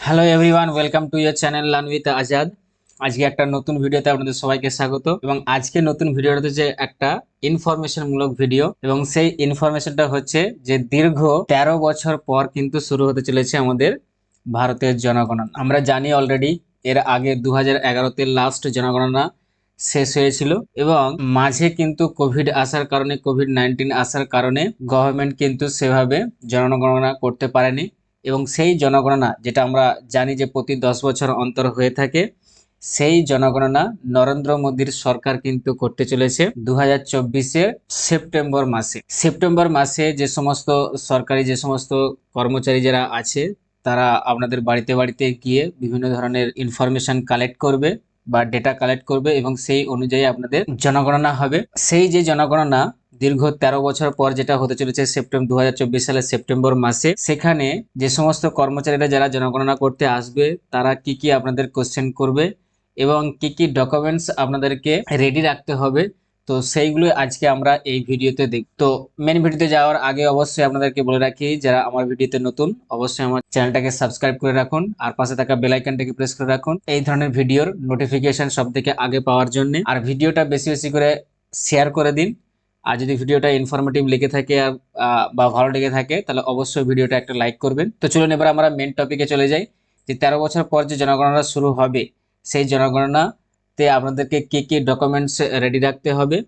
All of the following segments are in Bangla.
Hello everyone welcome to your channel with Azad আজকে একটা নতুন ভিডিওতে আপনাদের সবাইকে স্বাগত। এবং আজকে নতুন ভিডিওটা হচ্ছে একটা ইনফরমেশনমূলক ভিডিও এবং সেই ইনফরমেশনটা হচ্ছে যে দীর্ঘ তেরো বছর পর কিন্তু শুরু হতে চলেছে আমাদের ভারতের জনগণনা। আমরা জানি অলরেডি এর আগে দু হাজার এগারোতে লাস্ট জনগণনা শেষ হয়েছিল, এবং মাঝে কিন্তু কোভিড আসার কারণে কোভিড নাইন্টিন আসার কারণে গভর্নমেন্ট কিন্তু সেভাবে জনগণনা করতে পারেনি। এবং সেই জনগণনা যেটা আমরা জানি যে প্রতি দশ বছর অন্তর হয়ে থাকে, সেই জনগণনা নরেন্দ্র মোদীর সরকার কিন্তু করতে চলেছে দু হাজার সেপ্টেম্বর মাসে। সেপ্টেম্বর মাসে যে সমস্ত সরকারি যে সমস্ত কর্মচারী যারা আছে, তারা আপনাদের বাড়িতে বাড়িতে গিয়ে বিভিন্ন ধরনের ইনফরমেশন কালেক্ট করবে বা ডেটা কালেক্ট করবে এবং সেই অনুযায়ী আপনাদের জনগণনা হবে। সেই যে জনগণনা দীর্ঘ তেরো বছর পর যেটা হতে চলেছে সেপ্টেম্বর দু হাজার চব্বিশ সালের সেপ্টেম্বর মাসে। সেখানে যে সমস্ত কর্মচারীরা যারা জনগণনা করতে আসবে, তারা কি কি আপনাদের কোশ্চেন করবে এবং কি কি ডকুমেন্টস আপনাদেরকে রেডি রাখতে হবে। তো সেইগুলো আজকে আমরা এই ভিডিওতে দেখ তো মেন ভিডিওতে যাওয়ার আগে অবশ্যই আপনাদেরকে বলে রাখি, যারা আমার ভিডিওতে নতুন, অবশ্যই আমার চ্যানেলটাকে সাবস্ক্রাইব করে রাখুন আর পাশে থাকা বেল আইকনটাকে প্রেস করে রাখুন। এই ধরনের ভিডিওর নোটিফিকেশন সব থেকে আগে পাওয়ার জন্য। আর ভিডিওটা বেশি বেশি করে শেয়ার করে দিন। আর যদি ভিডিওটা ইনফরমেটিভ লেগে থাকে আর বা ভালো লেগে থাকে, তাহলে অবশ্যই ভিডিওটা একটা লাইক করবেন। তো চলুন এবার আমরা মেন টপিকে চলে যাই, যে তেরো বছর পর যে জনগণনা শুরু হবে, সেই জনগণনাতে আপনাদেরকে কি কি ডকুমেন্টস রেডি রাখতে হবে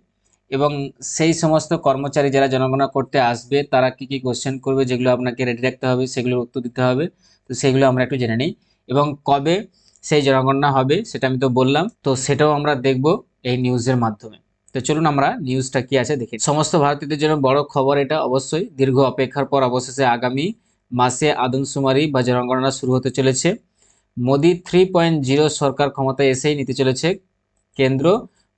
এবং সেই সমস্ত কর্মচারী যারা জনগণনা করতে আসবে, তারা কি কি কোশ্চেন করবে, যেগুলো আপনাকে রেডি রাখতে হবে, সেগুলোর উত্তর দিতে হবে। তো সেগুলো আমরা একটু জেনে নিই। এবং কবে সেই জনগণনা হবে, সেটা আমি তো বললাম। তো সেটাও আমরা দেখব এই নিউজের মাধ্যমে। তো চলুন আমরা নিউজটা কি আছে দেখি। সমস্ত ভারতীয়দের জন্য বড় খবর এটা, অবশ্যই। দীর্ঘ অপেক্ষার পর অবশেষে আগামী মাসে আদমশুমারি বা জনগণনা শুরু হতে চলেছে। মোদি থ্রি পয়েন্ট জিরো সরকার ক্ষমতায় এসেই নিতে চলেছে। কেন্দ্র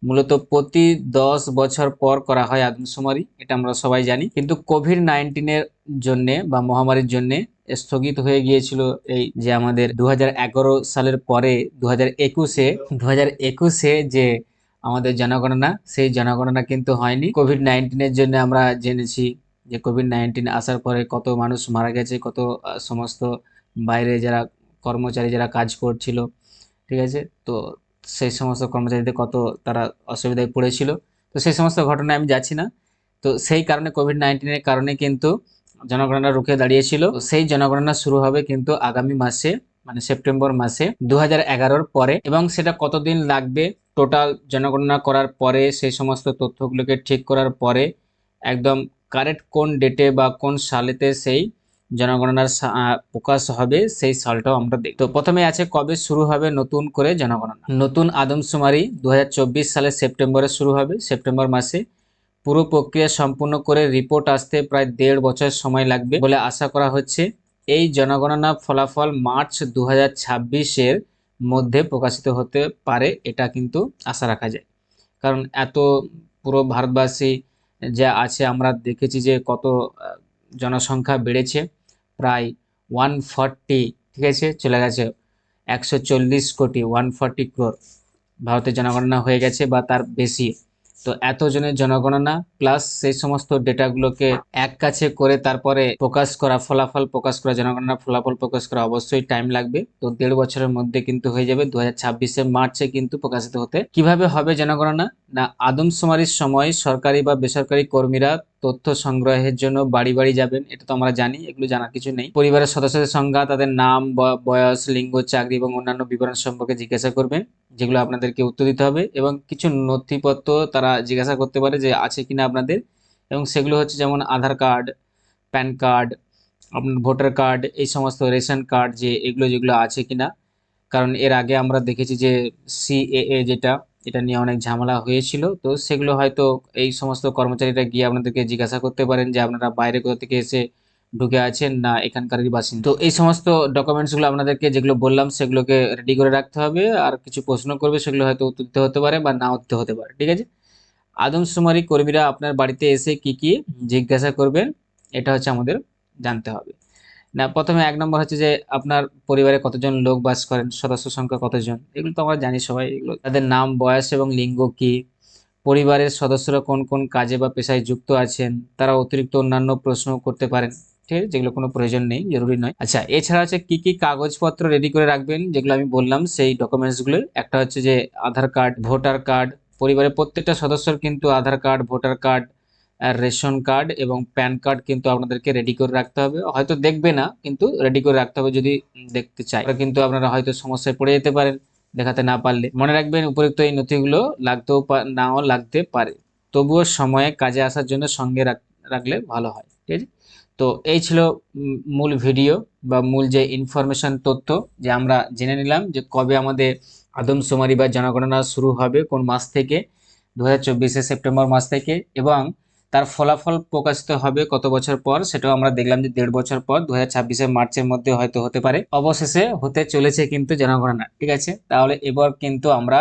মূলত প্রতি দশ বছর পর করা হয় আদমশুমারি, এটা আমরা সবাই জানি। কিন্তু কোভিড নাইন্টিনের জন্য বা মহামারীর জন্যে স্থগিত হয়ে গিয়েছিল এই যে আমাদের দু হাজার এগারো সালের পরে দু হাজার একুশে দু হাজার একুশে যে আমাদের জনগণনা, সেই জনগণনা কিন্তু হয়নি। কোভিড নাইন্টিনের জন্য আমরা জেনেছি যে কোভিড নাইন্টিন আসার পরে কত মানুষ মারা গেছে, কত সমস্ত বাইরে যারা কর্মচারী যারা কাজ করছিল, ঠিক আছে? তো সেই সমস্ত কর্মচারীদের কত তারা অসুবিধায় পড়েছিল। তো সেই সমস্ত ঘটনায় আমি যাচ্ছি না। তো সেই কারণে কোভিড নাইন্টিনের কারণে কিন্তু জনগণনা রুখে দাঁড়িয়েছিল। সেই জনগণনা শুরু হবে কিন্তু আগামী মাসে মানে সেপ্টেম্বর মাসে দু হাজার পরে। এবং সেটা কতদিন লাগবে টোটাল জনগণনা করার পরে, সেই সমস্ত তথ্যগুলোকে ঠিক করার পরে, একদম কারেক্ট কোন ডেটে বা কোন সালেতে সেই জনগণনার প্রকাশ হবে, সেই সালটাও আমরা দেখব। তো প্রথমে আছে কবে শুরু হবে নতুন করে জনগণনা? নতুন আদমশুমারি দু সালের সেপ্টেম্বরে শুরু হবে, সেপ্টেম্বর মাসে। পুরো প্রক্রিয়া সম্পূর্ণ করে রিপোর্ট আসতে প্রায় দেড় বছর সময় লাগবে বলে আশা করা হচ্ছে। এই জনগণনা ফলাফল মার্চ দু এর মধ্যে প্রকাশিত হতে পারে, এটা কিন্তু আশা রাখা যায়। কারণ এত পুরো ভারতবাসী যা আছে, আমরা দেখেছি যে কত জনসংখ্যা বেড়েছে। প্রায় ওয়ান ফর্টি, ঠিক আছে, চলে গেছে একশো চল্লিশ কোটি, ওয়ান ফর্টি ক্রোর ভারতের জনগণনা হয়ে গেছে বা তার বেশি। তো এতজনের জনগণনা প্লাস সেই সমস্ত ডেটাগুলোকে এক কাছে করে তারপরে প্রকাশ করা, ফলাফল প্রকাশ করা জনগণনা ফলাফল প্রকাশ করা অবশ্যই টাইম লাগবে। তো দেড় বছরের মধ্যে কিন্তু হয়ে যাবে দু হাজার মার্চে কিন্তু প্রকাশিত হতে। কীভাবে হবে জনগণনা? না, আদমশুমারির সময় সরকারি বা বেসরকারি কর্মীরা তথ্য সংগ্রহের জন্য বাড়ি বাড়ি যাবেন, এটা তো আমরা জানি, এগুলো জানার কিছু নেই। পরিবারের সদস্যদের সংখ্যা তাদের নাম বয়স, লিঙ্গ, চাকরি এবং অন্যান্য বিবরণ সম্পর্কে জিজ্ঞাসা করবেন, যেগুলো আপনাদেরকে উত্তর দিতে হবে এবং কিছু নথিপত্র তারা জিজ্ঞাসা করতে পারে যে আছে কিনা আপনাদের এবং সেগুলো হচ্ছে যেমন আধার কার্ড, প্যান কার্ড, আপনার ভোটার কার্ড, এই সমস্ত রেশন কার্ড যে এগুলো যেগুলো আছে কিনা। কারণ এর আগে আমরা দেখেছি যে সিএএ যেটা এটা নিয়ে অনেক ঝামেলা হয়েছিল। তো সেগুলো হয়তো এই সমস্ত কর্মচারীরা গিয়ে আপনাদেরকে জিজ্ঞাসা করতে পারেন যে আপনারা বাইরে কোথা থেকে এসে ঢুকে আছেন না এখানকারই বাসিন্দা। তো এই সমস্ত ডকুমেন্টসগুলো আপনাদেরকে যেগুলো বললাম, সেগুলোকে রেডি করে রাখতে হবে। আর কিছু প্রশ্ন করবে, সেগুলো হয়তো উত্তর হতে পারে বা না দিতে হতে পারে, ঠিক আছে? আদমশুমারি কর্মীরা আপনার বাড়িতে এসে কি কি জিজ্ঞাসা করবেন, এটা হচ্ছে আমাদের জানতে হবে। না, প্রথমে এক নম্বর হচ্ছে যে আপনার পরিবারে কতজন লোক বাস করেন, সদস্য সংখ্যা কতজন, এগুলো তো আমরা জানি সবাই, এগুলো তাদের নাম, বয়স এবং লিঙ্গ কি, পরিবারের সদস্যরা কোন কোন কাজে বা পেশায় যুক্ত আছেন, তারা অতিরিক্ত অন্যান্য প্রশ্ন করতে পারেন, ঠিক আছে, যেগুলো কোনো প্রয়োজন নেই, জরুরি নয়। আচ্ছা এছাড়া হচ্ছে কি কি কাগজপত্র রেডি করে রাখবেন, যেগুলো আমি বললাম, সেই ডকুমেন্টসগুলো একটা হচ্ছে যে আধার কার্ড, ভোটার কার্ড, পরিবারের প্রত্যেকটা সদস্যর কিন্তু Aadhaar card, voter card ration card এবং প্যান কার্ড কিন্তু আপনাদেরকে রেডি করে রাখতে হবে। হয়তো দেখবে না, কিন্তু রেডি করে রাখতে হবে যদি দেখতে চাই কিন্তু আপনারা হয়তো সমস্যায় পড়ে যেতে পারেন, দেখাতে না পারলে। মনে রাখবেন উপযুক্ত এই নথিগুলো লাগতেও নাও লাগতে পারে। তবুও সময়ে কাজে আসার জন্য সঙ্গে রাখ- রাখলে ভালো হয়, ঠিক আছে? তো এই ছিল মূল ভিডিও বা মূল যে ইনফরমেশন তথ্য যে আমরা জেনে নিলাম যে কবে আমাদের আদমশুমারি বা জনগণনা শুরু হবে, কোন মাস থেকে? দু হাজার চব্বিশে সেপ্টেম্বর মাস থেকে এবং তার ফলাফল প্রকাশিত হবে কত বছর পর? সেটাও আমরা দেখলাম যে দেড় বছর পর দু হাজার মার্চের মধ্যে হয়তো হতে পারে। অবশেষে হতে চলেছে কিন্তু জনগণনা, ঠিক আছে? তাহলে এবার কিন্তু আমরা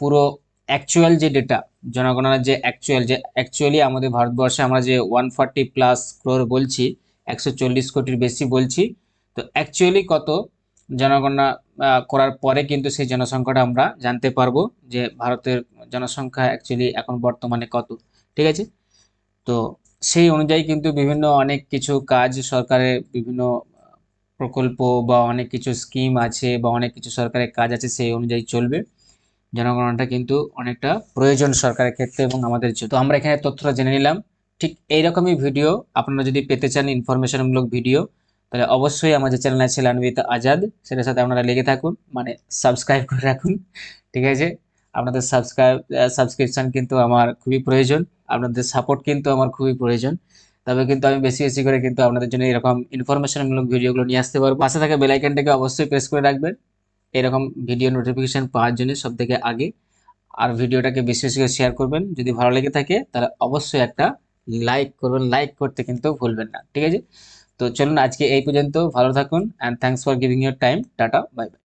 পুরো অ্যাকচুয়াল যে ডেটা জনগণনার যে অ্যাকচুয়াল যে অ্যাকচুয়ালি আমাদের ভারতবর্ষে আমরা যে ওয়ান ফর্টি প্লাস ক্রোর বলছি, একশো চল্লিশ কোটির বেশি বলছি, তো অ্যাকচুয়ালি কত জনগণনা করার পরে কিন্তু সেই জনসংখ্যাটা আমরা জানতে পারব যে ভারতের জনসংখ্যা অ্যাকচুয়ালি এখন বর্তমানে কত, ঠিক আছে? তো সেই অনুযায়ী কিন্তু বিভিন্ন অনেক কিছু কাজ সরকারের বিভিন্ন প্রকল্প বা অনেক কিছু স্কিম আছে বা অনেক কিছু সরকারের কাজ আছে সেই অনুযায়ী চলবে। জনগণনাটা কিন্তু অনেকটা প্রয়োজন সরকারের ক্ষেত্রে এবং আমাদের তো আমরা এখানে তথ্যটা জেনে নিলাম। ঠিক এইরকমই ভিডিও আপনারা যদি পেতে চান ইনফরমেশনমূলক ভিডিও, তাহলে অবশ্যই আমার যে চ্যানেল আছে লানবিত আজাদ। সেটার সাথে আপনারা লেগে থাকুন মানে সাবস্ক্রাইব করে রাখুন। ঠিক আছে? আপনাদের সাবস্ক্রাইব সাবস্ক্রিপশন কিন্তু আমার খুবই প্রয়োজন। আপনাদের সাপোর্ট কিন্তু আমার খুবই প্রয়োজন। তবে কিন্তু আমি বেশি বেশি করে কিন্তু আপনাদের জন্য এরকম ইনফরমেশনমূলক ভিডিওগুলো নিয়ে আসতে পারব। পাশে থাকা বেল আইকনটাকে অবশ্যই প্রেস করে রাখবেন। এরকম ভিডিও নোটিফিকেশন পাওয়ার জন্য সব থেকে আগে। আর ভিডিওটাকে বেশি বেশি করে শেয়ার করবেন। যদি ভালো লেগে থাকে, তাহলে অবশ্যই একটা লাইক করবেন। লাইক করতে কিন্তু ভুলবেন না। ঠিক আছে? তো চলুন আজকে এই পর্যন্ত। ভালো থাকুন। And thanks for giving your time tata bye bye